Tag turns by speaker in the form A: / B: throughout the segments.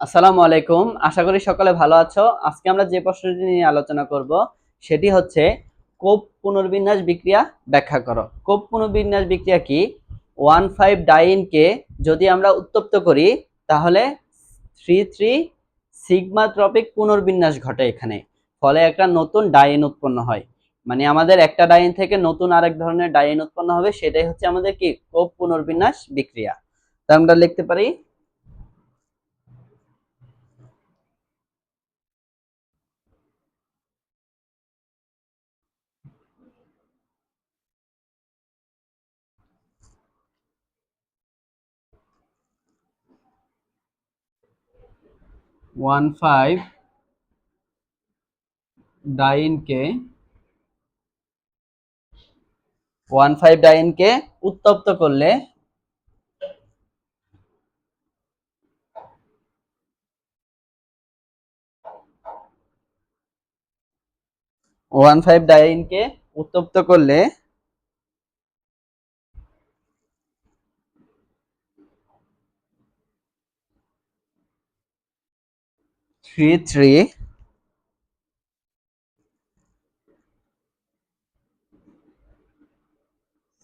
A: আসসালামু আলাইকুম। আশা করি সকলে ভালো আছো। আজকে আমরা যে প্রশ্নটি নিয়ে আলোচনা করব, সেটি হচ্ছে, কোপ পুনর্বিন্যাস বিক্রিয়া ব্যাখ্যা করো। কোপ পুনর্বিন্যাস বিক্রিয়া কি? ওয়ান ফাইভ ডাইনকে যদি আমরা উত্তপ্ত করি, তাহলে থ্রি থ্রি সিগমাট্রপিক পুনর্বিন্যাস ঘটে এখানে। ফলে একটা নতুন ডাইন উৎপন্ন হয়। মানে আমাদের একটা ডাইন থেকে নতুন আরেক ধরনের ডাইন উৎপন্ন হবে, সেটাই হচ্ছে আমাদের কি? কোপ পুনর্বিন্যাস বিক্রিয়া। তা আমরা লিখতে পারি ওয়ান ফাইভ ডাইনকে ওয়ান ফাইভ ডাইনকে উত্তপ্ত করলে ওয়ান ফাইভ ডাইনকে উত্তপ্ত করলে থ্রি থ্রি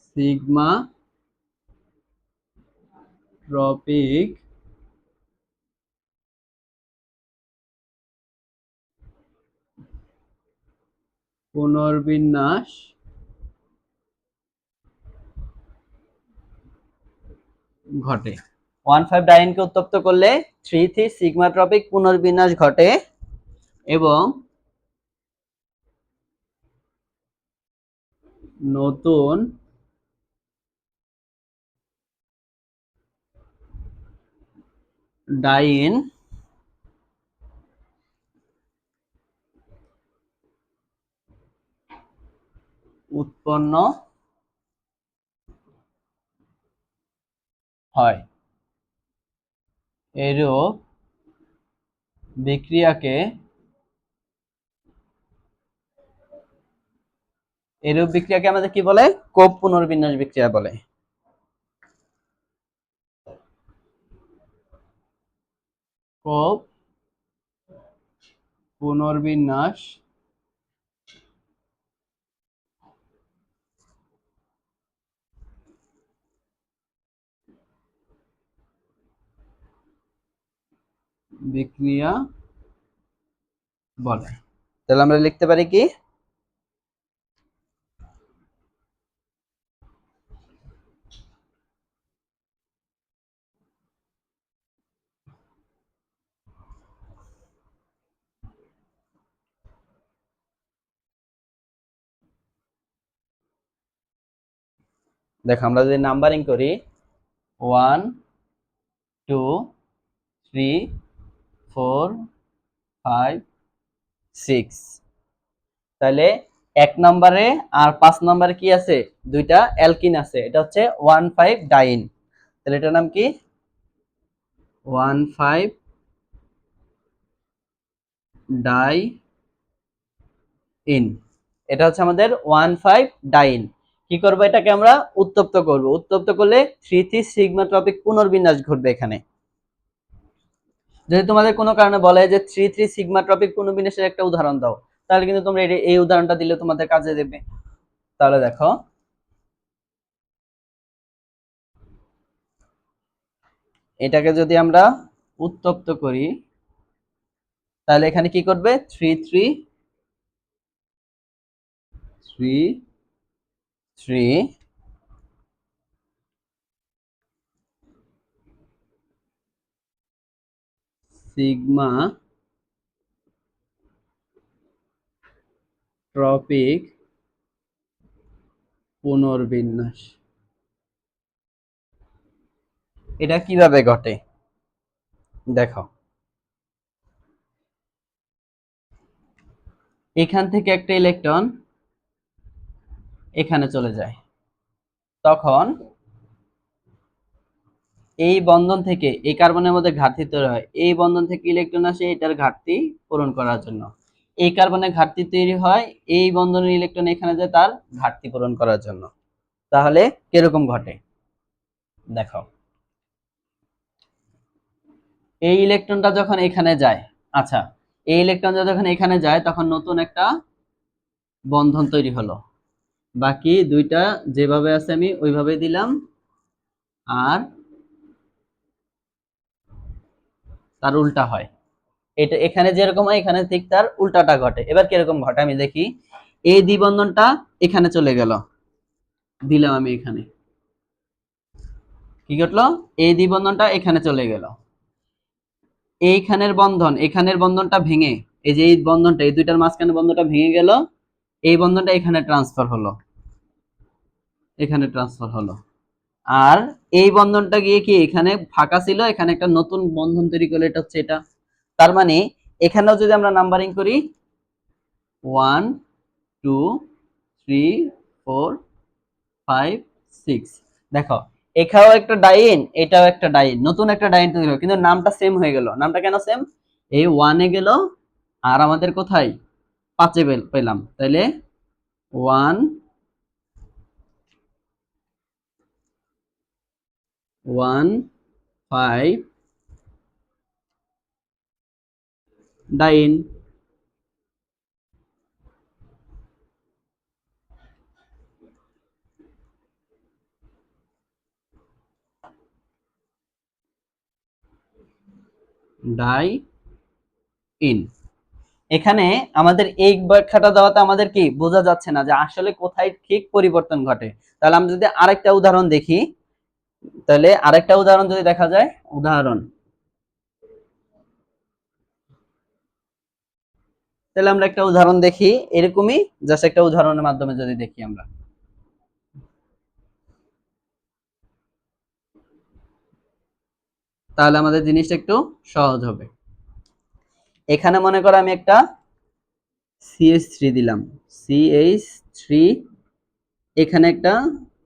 A: সিগমা ট্রপিক পুনর্বিন্যাস ঘটে। ওয়ান ফাইভ ডাইনকে উত্তপ্ত করলে থ্রি থ্রি সিগমা ট্রপিক পুনর্বিন্যাস ঘটে এবং নতুন ডাইন উৎপন্ন হয়। এরূপ বিক্রিয়াকে এরূপ বিক্রিয়াকে আমাদের কি বলে? কোপ পুনর্বিন্যাস বিক্রিয়া বলে। কোপ পুনর্বিন্যাস বিক্রিয়া বলে। তাহলে আমরা লিখতে পারি কি? দেখো, আমরা যদি নাম্বারিং করি one two three four, five, six. তাহলে এক নম্বরে আর পাঁচ নম্বরে কি আছে? দুইটা অ্যালকিন আছে। এটা হচ্ছে ওয়ান ফাইভ ডাইন। তাহলে এটার নাম কি? ওয়ান ফাইভ ডাই ইন এটা হচ্ছে আমাদের ওয়ান ফাইভ ডাইন। কি করব এটাকে আমরা উত্তপ্ত করব? উত্তপ্ত করলে থ্রি থ্রি সিগমা টপিক পুনর্বিন্যাস ঘটবে এখানে। যদি তোমাদের কোনো কারণে বলে যে থ্রি থ্রি সিগমা টপিক পুনর্বিন্যাসের একটা উদাহরণ দাও, তাহলে কিন্তু তোমরা এই উদাহরণটা দিলে তোমাদের কাজে দেবে। তাহলে দেখো। এটাকে যদি আমরা উত্তপ্ত করি, তাহলে এখানে কি করবে? Three three three three sigmatropic পুনর্বিন্যাস। এটা কীভাবে ঘটে? দেখো। এখান থেকে একটা ইলেকট্রন এখানে চলে যায়। তখন এই বন্ধন থেকে, এই কার্বনের মধ্যে ঘাটতি তৈরি হয়। এই বন্ধন থেকে ইলেকট্রন আসে, এটার ঘাটতি পূরণ করার জন্য। এই কার্বনের ঘাটতি তৈরি হয়, এই বন্ধনের ইলেকট্রন এখানে যায় তার ঘাটতি পূরণ করার জন্য। তাহলে কীরকম ঘটে? দেখো। এই ইলেকট্রনটা যখন এখানে যায় আচ্ছা এই ইলেকট্রনটা যখন এখানে যায়, তখন নতুন একটা বন্ধন তৈরি হলো। বাকি দুইটা যেভাবে আছে আমি, ওইভাবে দিলাম। আর তার উল্টা হয়। এটা এখানে যেরকম হয়, এখানে ঠিক তার উল্টাটা ঘটে। এবার কীরকম ঘটে আমি দেখি। এই দ্বিবন্ধনটা এখানে চলে গেল। দিলাম আমি এখানে। কি ঘটলো? এই দ্বিবন্ধনটা এখানে চলে গেল। এইখানের বন্ধন, এখানের বন্ধনটা ভেঙে, এই যে এই বন্ধনটা, এই দুইটার মাঝখানে বন্ধনটা ভেঙে গেল। এই বন্ধনটা এখানে ট্রান্সফার হলো। এখানে ট্রান্সফার হলো। আর এই বন্ধনটা গিয়ে কি এখানে ফাঁকা ছিল? এখানে একটা নতুন বন্ধন তৈরি করলে এটা হচ্ছে এটা। তার মানে এখানেও যদি আমরা নাম্বারিং করি one two three four five six দেখো এখানেও একটা ডাইন, এটাও একটা ডাইন, নতুন একটা ডাইন তৈরি কিন্তু নামটা সেম হয়ে গেল। নামটা কেন সেম এই ওয়ানে গেল, আর আমাদের কোথায়? পাঁচে পেল- পেলাম। তাইলে one one, five diene diene এখানে আমাদের এই ব্যাখ্যাটা দেওয়াতে আমাদের কি বোঝা যাচ্ছে না যে আসলে কোথায় ঠিক পরিবর্তন ঘটে। তাহলে আমরা যদি আরেকটা উদাহরণ দেখি। তাহলে আরেকটা উদাহরণ যদি দেখা যায়, উদাহরণ। তাহলে আমরা একটা উদাহরণ দেখি, এরকমই জাস্ট একটা উদাহরণের মাধ্যমে যদি দেখি আমরা। তাহলে আমাদের জিনিসটা একটু সহজ হবে। এখানে মনে করো আমি একটা সিএস থ্রি দিলাম। সিএইচ থ্রি এখানে একটা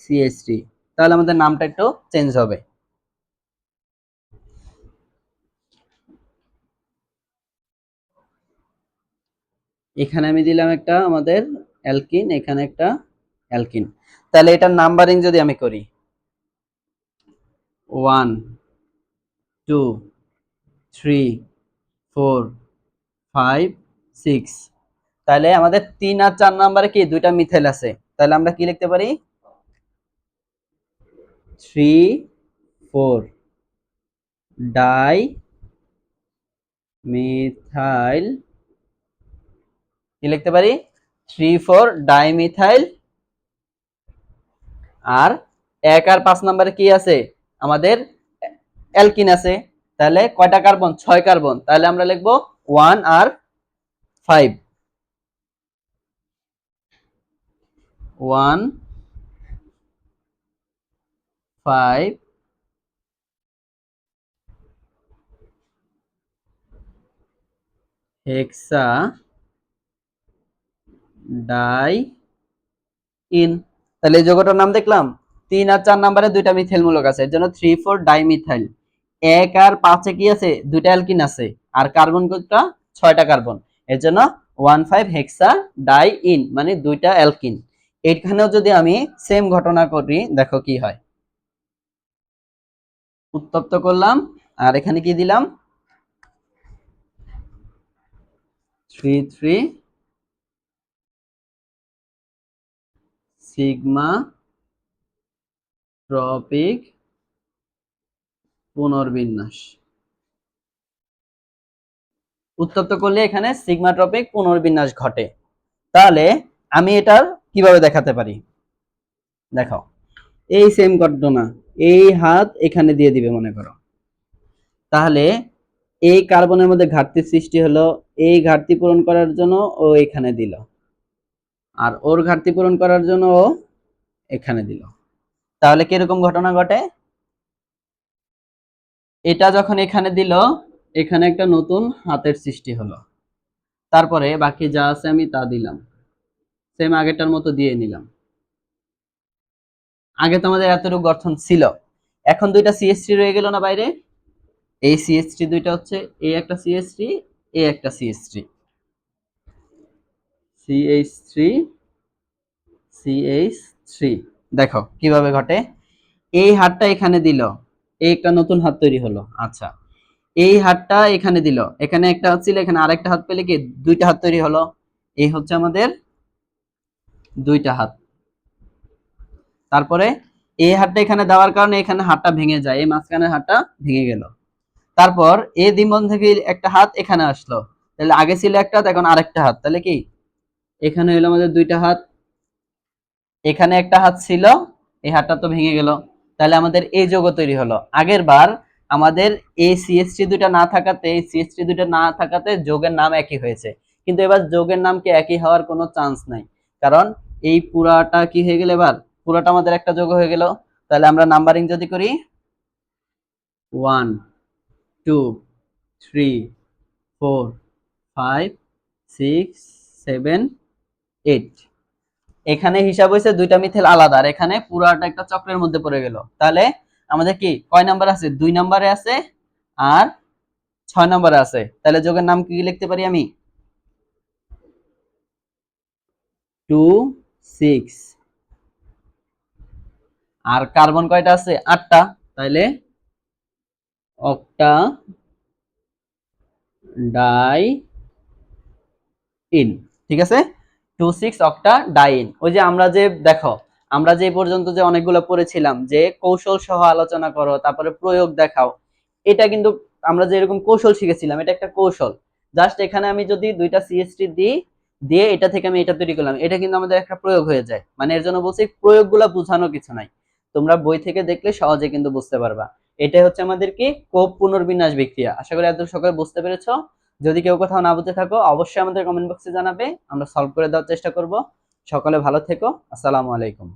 A: সিএস থ্রি তাহলে আমাদের নামটা একটু চেঞ্জ হবে। এখানে আমি দিলাম একটা আমাদের অ্যালকিন এখানে একটা অ্যালকিন তাহলে এটার নাম্বারিং যদি আমি করি one two three four five six তাহলে আমাদের তিন আর চার নাম্বারে কি? দুইটা মিথেল আছে। তাহলে আমরা কি লিখতে পারি? থ্রি ফোর ডাই মিথাইল কি লিখতে পারি? থ্রি ফোর ডাইমিথাইল আর এক আর পাঁচ নাম্বারে কি আছে? আমাদের অ্যালকিন আছে। তাহলে কয়টা কার্বন? ছয় কার্বন। তাহলে আমরা লিখব ওয়ান আর five one five hexadiene তাহলে এই নাম দেখলাম? তিন আর চার নাম্বারে দুইটা মূলক আছে। এর জন্য থ্রি ফোর এক আর পাঁচে কি আছে? দুইটা অ্যালকিন আছে। আর কার্বন কতটা ছয়টা কার্বন এর জন্য one five hexadiene মানে দুইটা অ্যালকিন এখানেও যদি আমি সেম ঘটনা করি, দেখো কি হয়। উত্তপ্ত করলাম। আর এখানে কি দিলাম? থ্রি থ্রি সিগমা ট্রপিক পুনর্বিন্যাস। উত্তপ্ত করলে এখানে সিগমা ট্রপিক পুনর্বিন্যাস ঘটে। তাহলে আমি এটার কীভাবে দেখাতে পারি? দেখো, এই সেম ঘটনা এই হাত এখানে দিয়ে দিবে, মনে করো। তাহলে এই কার্বনের মধ্যে ঘাটতি সৃষ্টি হলো, এই ঘাটতি পূরণ করার জন্য ও এখানে দিল। আর ওর ঘাটতি পূরণ করার জন্য ও এখানে দিল। তাহলে কীরকম ঘটনা ঘটে? এটা যখন এখানে দিল, এখানে একটা নতুন হাতের সৃষ্টি হলো। তারপরে বাকি যা আছে আমি তা দিলাম। সেম আগেরটার মতো দিয়ে নিলাম। আগে তোমাদের এতটুকু গঠন ছিল। এখন দুইটা সিএসটি রয়ে গেল না বাইরে? এই সিএসটি দুইটা হচ্ছে এই একটা সিএসটি এই একটা CST CH three CH three দেখো, কীভাবে ঘটে? এই হাতটা এখানে দিল। এই একটা নতুন হাত তৈরি হলো। আচ্ছা। এই হাতটা এখানে দিল। এখানে একটা হাত ছিল, এখানে আরেকটা হাত পেলে কি দুইটা হাত তৈরি হলো? এই হচ্ছে আমাদের দুইটা হাত। তারপরে এই হাতটা এখানে দেওয়ার কারণে এখানে হাতটা ভেঙে যায়, এই মাঝখানের হাতটা ভেঙে গেল। তারপর এ দ্বিবন্ধ থেকে একটা হাত এখানে আসলো। তাহলে আগে ছিল একটা হাত এখন আরেকটা হাত, তাহলে কি? এখানে হলো আমাদের দুইটা হাত। এখানে একটা হাত ছিল, এই হাতটা তো ভেঙে গেল। তাহলে আমাদের এই যোগ তৈরি হলো। আগের বার আমাদের এই সিএসটি দুইটা না থাকাতে, এই সিএসটি দুইটা না থাকাতে যোগের নাম একই হয়েছে। কিন্তু এবার যোগের নাম কি একই হওয়ার কোনো চান্স নাই। কারণ এই পুরাটা কি হয়ে গেল এবার? পুরাটা আমাদের একটা যোগ হয়ে গেল। তাহলে আমরা নাম্বারিং যদি করি one two three four five six seven eight এখানে হিসাব হয়েছে দুইটা মিথেল আলাদা, আর এখানে পুরাটা একটা চক্রের মধ্যে পড়ে গেল। তাহলে আমাদের কি, কয় নাম্বার আছে? দুই নাম্বারে আছে আর ছয় নাম্বারে আছে। তাহলে যোগের নাম কি লিখতে পারি আমি? টু সিক্স আর কার্বন কয়টা আছে? আটটা। তাইলে অক্টা ডাই ইন, ঠিক আছে? টু সিক্স অক্টা ডাইন ওই যে আমরা যে, দেখো, আমরা যে পর্যন্ত যে অনেকগুলো পড়েছিলাম, যে কৌশল সহ আলোচনা করো, তারপরে প্রয়োগ দেখাও, এটা কিন্তু আমরা যে এরকম কৌশল শিখেছিলাম, এটা একটা কৌশল। জাস্ট এখানে আমি যদি দুইটা সিএসটি দিই, দিয়ে এটা থেকে আমি এটা তৈরি করলাম, এটা কিন্তু আমাদের একটা প্রয়োগ হয়ে যায়। মানে এর জন্য বলছি প্রয়োগগুলো বোঝানো কিছু নাই। তোমরা বই থেকে দেখলে সহজে কিন্তু বুঝতে পারবা। এটাই হচ্ছে আমাদের কি কোপ পুনর্বিন্যাস বিক্রিয়া। আশা করি এত সকলে বুঝতে পেরেছ। যদি কেউ কোথাও না বুঝতে থাকো, অবশ্যই আমাদের কমেন্ট বক্সে জানাবে। আমরা সলভ করে দেওয়ার চেষ্টা করব। সকলে ভালো থেকো। আসসালামু আলাইকুম।